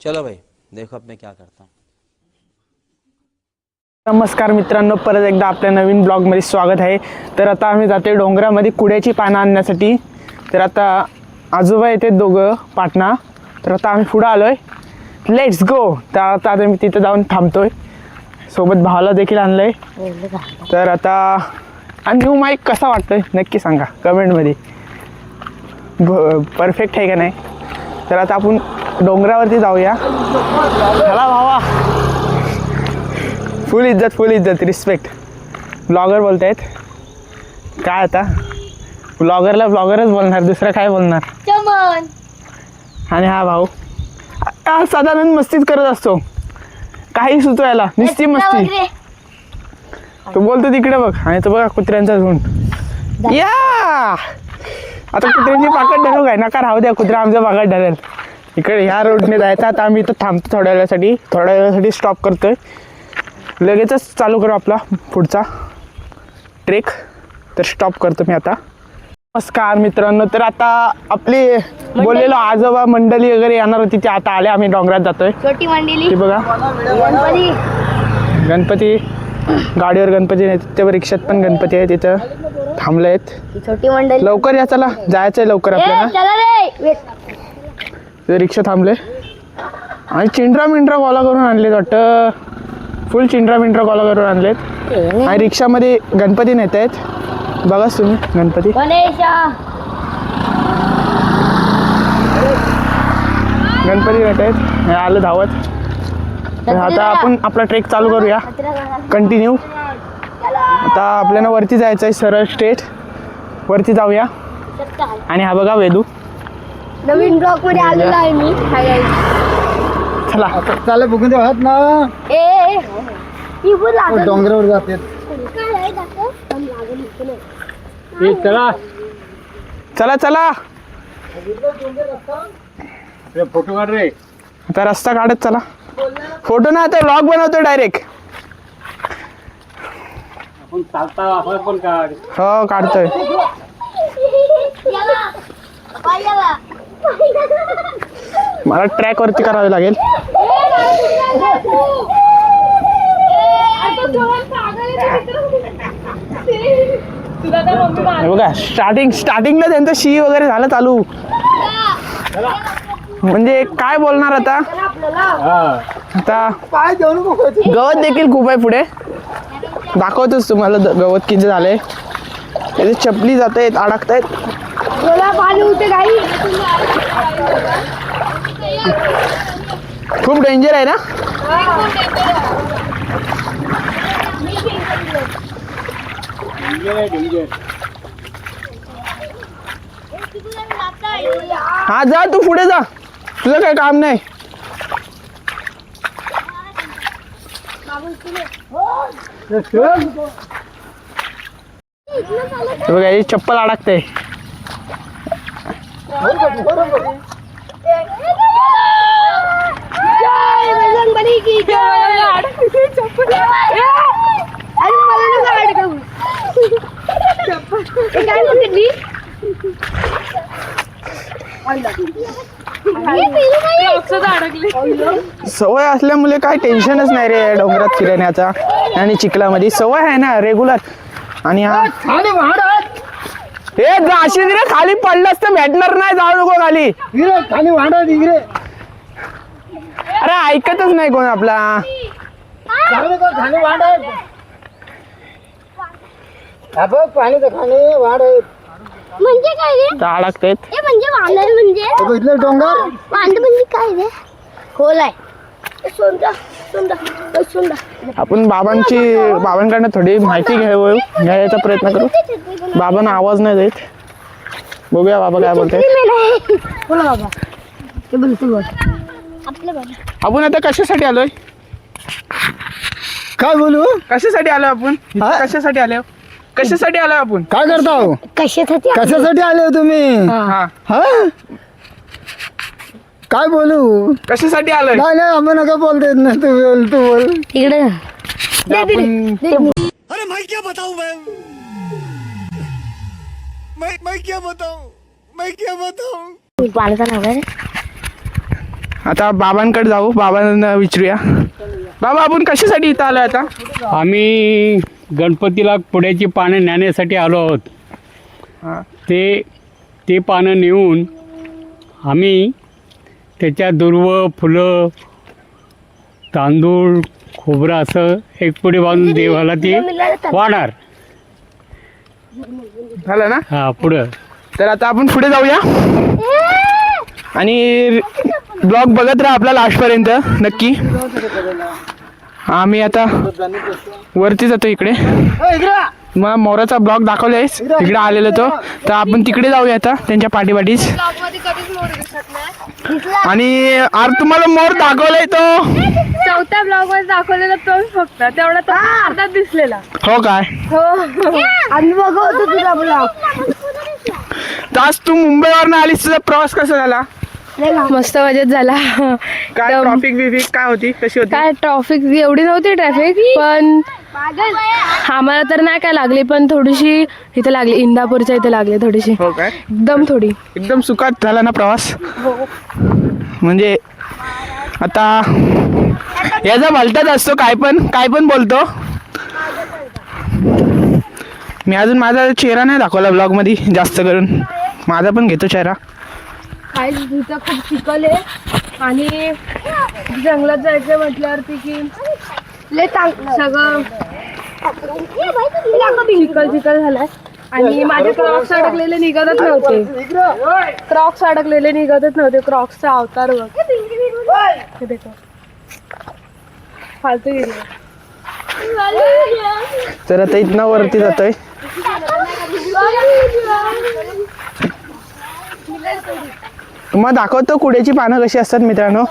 चलो भाई देखो अब मैं क्या करता हूँ। नमस्कार मित्रांनो परत एकदा आपल्या नवीन ब्लॉगमध्ये स्वागत आहे. तर आता आम्ही जाते डोंगरामध्ये कुड्याची पानं आणण्यासाठी. तर आता आजोबा येते दोघं पाटणा. तर आता आम्ही पुढं आलोय. लेट्स गो तर आता आता मी तिथं जाऊन थांबतोय. सोबत भावाला देखील आणलंय. तर आता आणि न्यू माईक कसा वाटतोय? नक्की सांगा. कमेंटमध्ये. परफेक्ट आहे का नाही? तर आता आपण डोंगरावरती जाऊया. चला भावा. फुल इज्जत फुल इज्जत रिस्पेक्ट ब्लॉगर बोलतायत. काय आता? ब्लॉगरला ब्लॉगरच बोलणार दुसरं काय बोलणार? चमन. आणि हा भाऊ. हा साधारण मस्तीच करत असतो. काही सुचवायला नुसती मस्ती. तो बोलतो तिकडे बघ. आणि तो बघा कुत्र्यांचा झुंड. या! आता कुत्र्यांची पाकड धरू काय? नका राहू द्या कुत्रा आमचं पाकड धरेल. इकडे ह्या रोडने जायचं आता आम्ही इथं थांबतो थोड्या वेळासाठी. थोड्या वेळासाठी स्टॉप करतोय. लगेचच चालू करू आपला पुढचा ट्रेक तर स्टॉप करतो मी आता. नमस्कार मित्रांनो तर आता आपली बोललेलो आजोबा मंडळी वगैरे येणार होती ती आता आले आम्ही डोंगरात जातोय. छोटी मंडळी. ती बघा. गणपती. गणपती. गाडीवर गणपती नाही तेव्हा रिक्षात पण गणपती आहे तिथं. थांबले आहेत छोटी मंडळी. लवकर या चला. जायचंय लवकर आपल्याला. ते रिक्षा थांबले. आणि चिंड्रा मिंड्रा कॉला करून आणलेत वाटतं. फुल चिंड्रा मिंड्रा कॉला करून आणलेत. आणि रिक्षामध्ये गणपती नेत आहेत बघाच तुम्ही गणपती. गणपती नेत आहेत आलं धावत. आता आपण आपला ट्रेक चालू करूया. कंटिन्यू आता आपल्याला वरती जायचं आहे सरळ स्ट्रेट वरती जाऊया. आणि हा बघा वेदू. नवीन ब्लॉकमध्ये आलेलो आहे मी. हाय. चला. चालेल बघून दे हात ना ए. डोंगरावर जाते. चला. चला चला. फोटो काढ रे. आता रस्ता काढत चला. फोटो ना आता व्लॉग बनवतो डायरेक्ट आपण चालता आपण पण काढ हो काढतोय. मला ट्रॅक वरती करावे लागेल. बघा स्टार्टिंग स्टार्टिंगला त्यांचं शी वगैरे झालं चालू. म्हणजे काय बोलणार आता? आता गवत देखील खूप आहे पुढे. दाखवतोच तुम्हाला गवत किती झालंय. त्याची चपली जात आहेत अडकत आहेत डोला पाणी होते काही. खूप डेंजर आहे ना? हा जा तू पुढे जा. तुझं काही काम नाही. बघा ही चप्पल अडकते जय बजरंगबली की जय अरे मला नका अडकवू. हे काय पकडली? सवय असल्यामुळे काय टेन्शनच नाही रे डोंगरात फिरण्याचा. आणि चिखलामध्ये सवय आहे ना रेग्युलर आणि हा हे रे खाली पडलंस तर भेटणार नाही जाऊ नको खाली. खाली वाढ इकडे अरे ऐकतच नाही कोण आपला. जाऊ नको खाली वाढ हा बघ पाणी तर खाली वाढ आहे. म्हणजे काय रे तर अडकतेत हे म्हणजे? वानर म्हणजे बघितलं डोंगर? वांदर म्हणजे काय रे? खोल आहे. आपण बाबांची बाबांकडनं थोडी माहिती घ्यावं घ्यायचा प्रयत्न करू. बाबांना आवाज नाही देत. बघूया बाबा काय बोलते. बोला बाबा. ते बोलतो बोल. आपलं बाबा आपण आता कशासाठी आलोय? काय बोलू? कशासाठी आलोय आपण? कशासाठी आलोय? कशासाठी आलोय आपण? काय करता हो? कशासाठी कशासाठी आले हो तुम्ही? हा. हा. काय बोलू? कशासाठी आलोय? नाही नाही आम्ही नका बोलता येत ना तू बोल तू बोल. इकडे. आपण अरे मैं क्या बताऊं मैं? मैं मैं क्या बताऊं? मैं क्या बताऊं? पाण्याचा नाव आहे रे आता बाबांकडे जाऊ. बाबांना विचारूया. बाबा आपण कशासाठी इथं आलोय आता? आम्ही गणपतीला पुढ्याची पानं नेण्यासाठी आलो आहोत. हा. ते ते पानं नेऊन आम्ही त्याच्या दुर्व फुलं तांदूळ खोबरं असं एक पुढे बांधून देवाला ते वाढणार झालं ना? हा पुढं. तर आता आपण पुढे जाऊया. आणि ब्लॉग बघत राहा आपला लास्टपर्यंत नक्की. आम्ही आता वरती जातो इकडे. मग मोराचा ब्लॉग दाखवला आहेस? तिकडे आलेलो तो. तर आपण तिकडे जाऊया आता त्यांच्या पाठीपाठीच. आणि आर तुम्हाला मोर दाखवलाय तो. चौथ्या ब्लॉगमध्ये दाखवलेला तोच फक्त. तेवढा तो अर्धा दिसलेला. हो काय? हो. आम्ही बघतो तुझा ब्लॉग. आज तू मुंबईवरनं आलीस तुझा प्रवास कसा झाला? मस्त मजेत झाला. काय ट्रॉफिक बिफिक काय होती? कशी होती? काय ट्रॉफिक एवढी नव्हती ट्रॅफिक पण आम्हाला तर नाही काय लागली पण थोडीशी इथे लागली इंदापूरच्या इथे लागली थोडीशी. हो काय? एकदम थोडी. एकदम सुखात झाला ना प्रवास? म्हणजे आता याचा भलताच असतो काय पण काय पण बोलतो. मी अजून माझा चेहरा नाही दाखवला ब्लॉगमध्ये जास्त करून. माझा पण घेतो चेहरा. काय तिथं खूप चिखल आहे. आणि जंगलात जायचं म्हटल्यावरती की लय सगळं चिखल चिखल झालाय. आणि माझे क्रॉक्स अडकलेले निघतच नव्हते. क्रॉक्स अडकलेले निघतच नव्हते. क्रॉक्सचा अवतार बघ. हे फालतू तर आता इथनं वरती जातोय. तुम्हाला दाखवतो कुड्याची पानं कशी असतात मित्रांनो.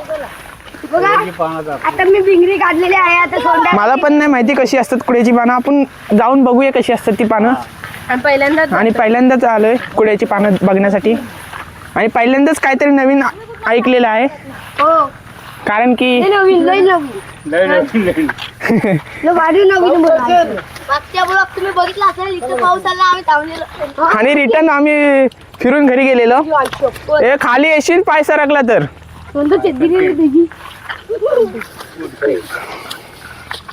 आता मी भिंगरी काढलेली आहे आता सोंडा मला पण नाही माहिती कशी असतात कुड्याची पानं. आपण जाऊन बघूया कशी असतात ती पानं. आणि पहिल्यांदा आणि पहिल्यांदाच आलोय कुड्याची पानं बघण्यासाठी. आणि पहिल्यांदाच काहीतरी नवीन ऐकलेलं आहे. हो. कारण की लय नवीन लय नवीन. लय भारी नवीन बोला मागच्या ब्लॉग तुम्ही बघितला असेल इथं पाऊस आला आम्ही थांबलेलो आणि रिटर्न आम्ही फिरून घरी गेलेलो. हे खाली येशील पाय सरकला तर.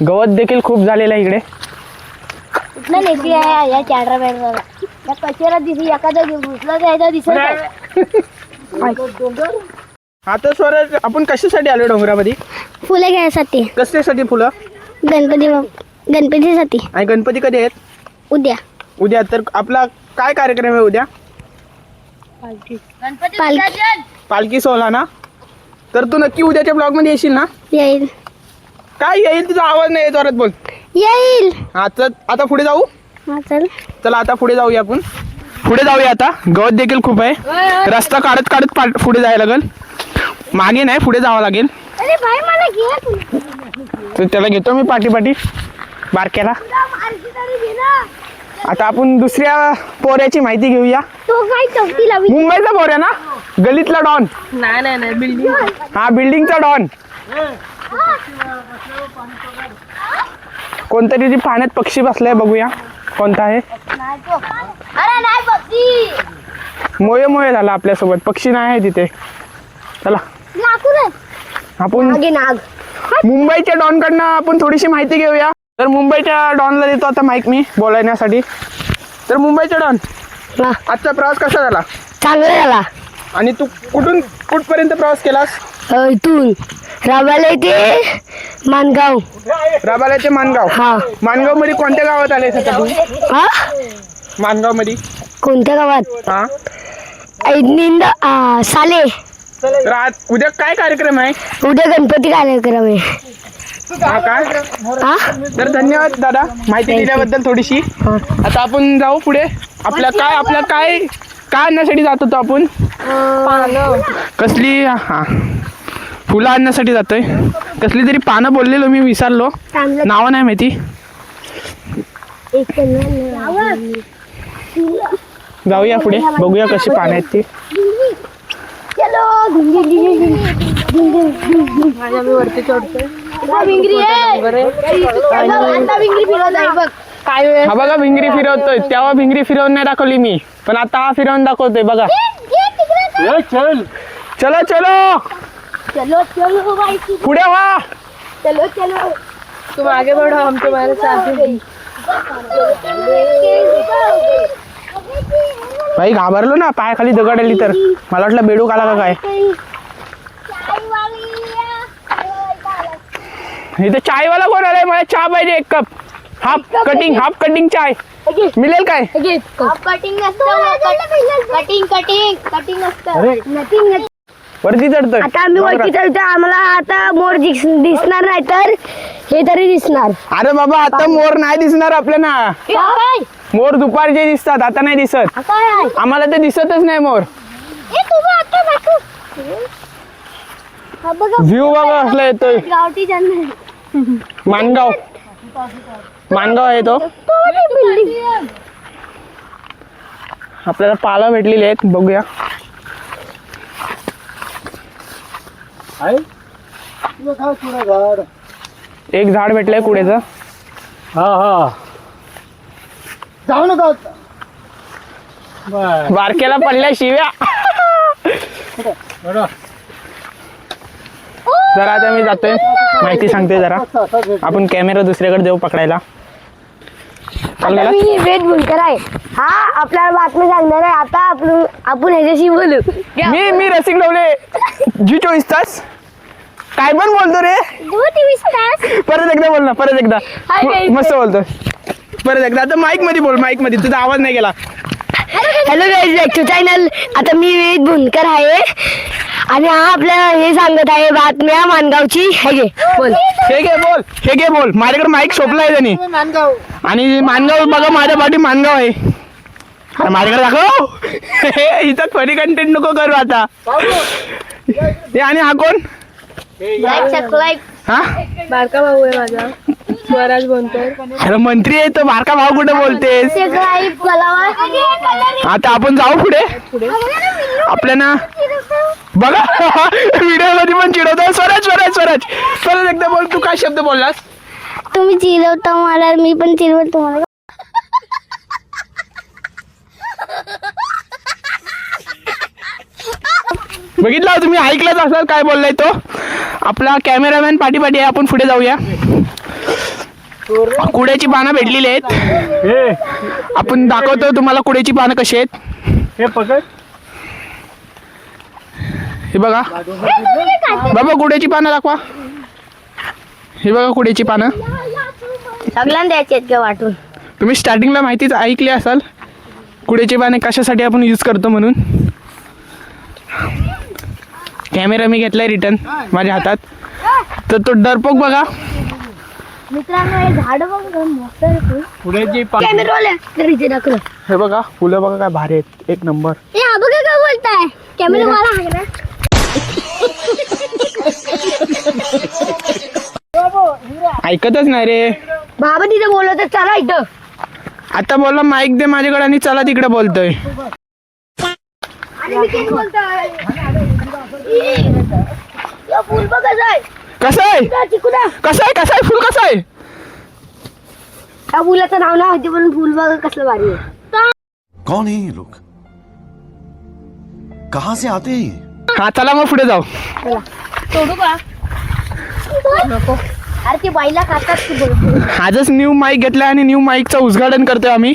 गवत देखील खूप झालेलं आहे इकडे. कुठला नेती आहे? या चांडरा बँडरा या कचेरा दिसी एखादा घुसला जायचा दिसत आहे आता स्वराज आपण कशासाठी आलो डोंगरामध्ये? फुले घ्यायसाठी. कशासाठी फुलं? गणपती गणपतीसाठी. आणि गणपती कधी आहेत? उद्या. उद्या तर आपला काय कार्यक्रम आहे उद्या? पालखी. पालखी. सोहळा ना? तर तू नक्की उद्याच्या ब्लॉगमध्ये येशील ना? येईल. काय येईल? तुझा आवाज नाही येत जोरात बोल. येईल. तर आता पुढे जाऊ? हा चल. चला आता पुढे जाऊया आपण. पुढे जाऊया आता. गवत देखील खूप आहे. रस्ता काढत काढत पुढे जायला लागेल. मागे नाही पुढे जावं लागेल. अरे भाई मला घे तर त्याला घेतो मी पाठी पाठी बारक्याला आता आपण दुसऱ्या पोऱ्याची माहिती घेऊया. तो काय मुंबईचा पोऱ्या ना? गलीतला डॉन. नाही नाही नाही बिल्डिंग हा बिल्डिंगचा डॉन. कोणतरी ती पाण्यात पक्षी बसलाय बघूया. कोणता आहे? अरे नाही बघती. मोये मोये झाला आपल्यासोबत. पक्षी नाही आहे तिथे. चला. आपण मुंबईच्या डॉन कडनं आपण थोडीशी माहिती घेऊया. तर मुंबईच्या डॉनला देतो आता माईक मी बोलण्यासाठी तर मुंबईच्या डॉन आजचा प्रवास कसा झाला? चांगला झाला. आणि तू कुठून कुठपर्यंत प्रवास केलास? इथून. राबाला येते मानगाव. राबाला ते मानगाव. हा. मानगावमध्ये कोणत्या गावात आले आता तू? हा? मानगावमध्ये कोणत्या गावात? हा? ऐनिंद आ, साले. तर आज उद्या काय कार्यक्रम आहे? उद्या गणपती कार्यक्रम आहे. हा काय? हा? तर धन्यवाद दादा. माहिती दिल्याबद्दल थोडीशी. आता आपण जाऊ पुढे. आपल्या काय आपल्या काय काय आणण्यासाठी जात होतो आपण? कसली हा फुलं आणण्यासाठी जातोय. कसली तरी पानं बोललेलो मी विसरलो. नावं नाही माहिती. एक जाऊया पुढे. बघूया कशी पानं आहेत ती. चलो. माझ्या मी वरती चढतोय. काय हा बघा भिंगरी फिरवतोय. तेव्हा भिंगरी फिरवून नाही दाखवली मी. पण आता हा फिरवून दाखवतोय बघा. चल. चलो चलो. चलो चलो भाई पुढे वा चलो चलो. तुम आगे बढ़ो हम तुम्हारे साथ हैं. भाई घाबरलो ना पाय खाली दगड आली तर. मला वाटलं बेडूक आला का काय? इथे चायवाला कोण आलाय? मला चहा पाहिजे एक cup. Half cutting half cutting चाय मिळेल काय? कटिंग नसतं. कटिंग कटिंग कटिंग नसतं. नथिंग वरती चढतोय. आता आम्ही वरती चढतो आम्हाला आता मोर दिस- दिसणार नाही तर हे तरी दिसणार. अरे बाबा आता मोर नाही दिसणार आपल्याला. काय? मोर दुपारचे दिसतात आता नाही दिसत. आम्हाला तर दिसतच नाही मोर. हा व्ह्यू बघा कसला येतोय. गावठी जन्म मानगाव. मानगाव आहे तो. आपल्याला पाला भेटलेले आहेत बघूया. एक झाड भेटलंय कुडेचं. हा हा. जाऊ नका. बर बारक्याला पडल्या शिव्या. जरा आता मी जातोय. माहिती सांगते जरा. आपण कॅमेरा दुसऱ्याकडे देऊ पकडायला. मी वेद भुलकर आहे हा आपल्याला बातमी सांगणार आहे. आता आपण आपण ह्याच्याशी बोलू. मी मी रसिक डवले जी चोवीस तास. काय पण बोलतो रे. दो तेवीस तास. परत एकदा बोल ना परत एकदा. हाय. मस्त बोलतो. परत एकदा. आता माईकमध्ये बोल माईकमध्ये. तुझा आवाज नाही गेला. Hello guys back to channel आता मी वेद भुनकर आहे. आणि हा आपल्याला हे सांगत आहे बातम्या मानगावची. हे घे बोल. हे घे बोल. हे घे बोल. माझ्याकडे माईक शोपला आहे त्यांनी. आणि मानगाव बघा माझ्या पाठी मानगाव आहे. अरे माझ्याकडे दाखव. इथं खरी कंटेंट नको करू आता. हे आणि हा कोण? हा? बारका भाऊ आहे माझा. स्वराज बोलतोय अरे मंत्री आहे तर बारका भाऊ कुठे बोलतेस? आता आपण जाऊ पुढे? आपल्याला बघा व्हिडिओमध्ये पण चिडवतो स्वराज स्वराज स्वराज. परत एकदा बोल तू काय शब्द बोललास? तुम्ही चिरवता मला मी पण चिरवत तुम्हाला बघितलं हो तुम्ही ऐकलंच असाल काय बोललाय तो? आपला कॅमेरामॅन पाठी पाठी आहे आपण पुढे जाऊया. कुड्याची पानं भेटलेली आहेत. हे. आपण दाखवतो तुम्हाला कुड्याची पानं कशी आहेत. हे पकड. हे बघा. बाबा कुड्याची पानं दाखवा. हे बघा कुड्याची पानं. सगळ्यांना द्यायचे आहेत का वाटून. तुम्ही स्टार्टिंगला माहितीच ऐकली असाल. कुड्याची पाने कशासाठी आपण यूज करतो म्हणून. कॅमेरा मी घेतलाय रिटर्न माझ्या हातात. तर तो डरपोक बघा. मित्रांनो हे झाड बघ मस्त. पुढे दाखव हे बघा फुलं बघा काय भारी आहेत. एक नंबर. ए हा बघा काय बोलताय. कॅमेरा मला हाक ना. ऐकतच नाही रे. बाबा तिथे बोलत आहे, चला इथं. आता बोलला माईक दे माझ्याकडे आणि चला तिकडे बोलतोय. बोलतोय. या फुल बघ कसं आहे? कसं आहे कसं आहे? कसं आहे? फुल कसं आहे? त्या फुलाचं नाव ना होते पण फुल बघा कसलं भारी आहे. कौन है ये लोग? कहां से आते हैं ये? हा चला मग पुढे जाऊ. सोडू का? अरे ते बाईला खातात की बोलतो आजच न्यू माईक घेतलाय आणि न्यू माईकचं उद्घाटन करतोय आम्ही.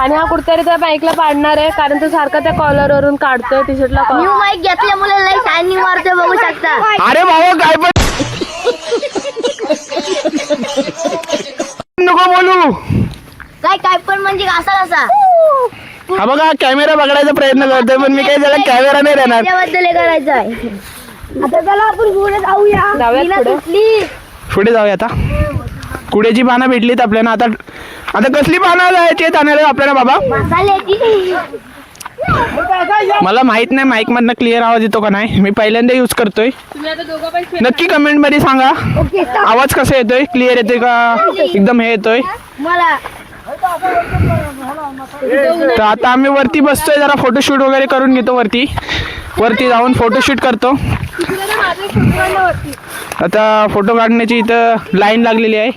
आणि हा कुठतरी त्या बाईकला पाडणार आहे कारण तो सारखा त्या कॉलर वरून काढतोय टी शर्टला न्यू माईक घेतल्यामुळे लई मारतोय बघू शकता. अरे भाऊ काय पण नको बोलू. काय काय पण म्हणजे असा कसा हा बघा कॅमेरा बघायचा प्रयत्न करतोय पण मी काही त्याला कॅमेरा नाही देणार. त्याबद्दल हे करायचं आहे. आता त्याला आपण पुढे जाऊया. जाऊयात पुढे. सुटली. पुढे जाऊया आता. कुड्याची पानं भेटलीत आपल्याला आता आता कसली पानं जायची आहेत आणायला आपल्याला बाबा? मला माहीत नाही माईक मधनं क्लिअर आवाज येतो का नाही. मी पहिल्यांदा यूज करतोय. नक्की कमेंटमध्ये सांगा. आवाज कसा येतोय? क्लिअर येतोय का? एकदम हे येतोय. मला. तर आता आम्ही वरती बसतोय जरा फोटोशूट वगैरे करून घेतो वरती. वरती जाऊन फोटोशूट करतो. आता फोटो काढण्याची इथं लाईन लागलेली आहे.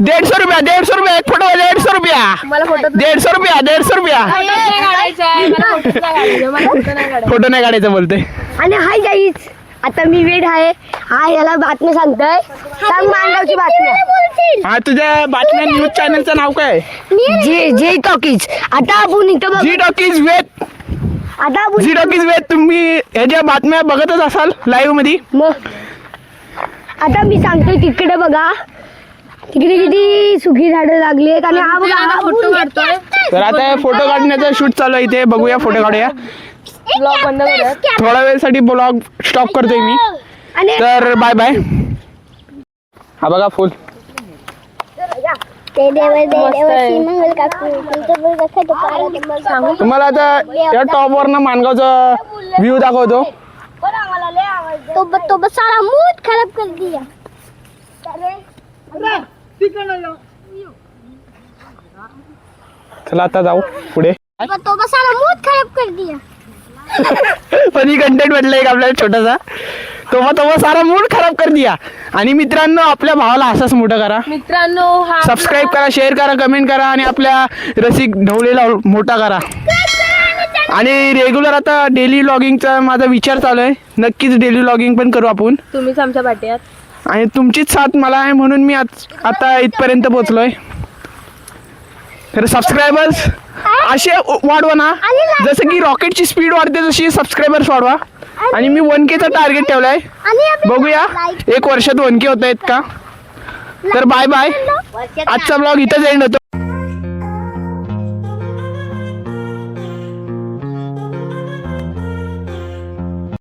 दीडशे रुपया दीडशे रुपया एक फोटो दीडशे रुपया. मला फोटो दीडशे रुपया दीडशे रुपया. फोटो नाही काढायचा मला फोटो नाही काढायचा फोटो नाही काढायचं. बोलते. आणि हाय गाईज आता मी वेट आहे. हा याला बातमी सांगतोय. सांग मानगावची बातमी हा तुझ्या बातम्या न्यूज चॅनलचं नाव काय? जे जे टॉकीज. आता आपण इथं बघ. जी टॉकीज वेद आता आपण जी टॉकीज वेद तुम्ही ह्याच्या बातम्या बघतच असाल लाईव्हमध्ये. मग. आता मी सांगतोय तिकडे बघा. तिकडे किती सुखी झाडं लागली आहेत आणि हा बघा हा फोटो काढतोय तर आता फोटो काढण्याचा शूट चालू आहे इथे. बघूया फोटो काढूया. ब्लॉग बंद करूयात थोड्या वेळसाठी ब्लॉग स्टॉप करतोय मी. आणि तर बाय बाय हा बघा फुल ते. मंगल काकू तुमचं तुम्हाला आता या टॉप वरनं मानगावचा व्ह्यू दाखवतो. तो तो बस सारा मूड खराब कर दिया. चला आता जाऊ पुढे. तो बस सारा मूड खराब कर दिया फनी कंटेंट भेटलं एक आपल्याला छोटासा? तो मग तो मग सारा मूड खराब कर दिया आणि मित्रांनो आपल्या भावाला असाच मोठं करा. मित्रांनो हा सबस्क्राईब करा शेअर करा कमेंट करा आणि आपल्या रसिक ढवलेला मोठा करा. आणि रेग्युलर आता डेली लॉगिंगचा माझा विचार चालू आहे. नक्कीच डेली लॉगिंग पण करू आपण. तुम्हीच आमच्या पाठी आहात आणि तुमचीच साथ मला आहे म्हणून मी आज आता इथपर्यंत पोहोचलोय. तर सबस्क्रायबर्स असे वाढवा ना. जसं की रॉकेटची स्पीड वाढते तशी सबस्क्रायबर्स वाढवा. आणि मी वन केचा टार्गेट ठेवलाय. बघूया एक वर्षात वन के होत आहेत का? तर बाय बाय आजचा ब्लॉग इथंच एंड होतो.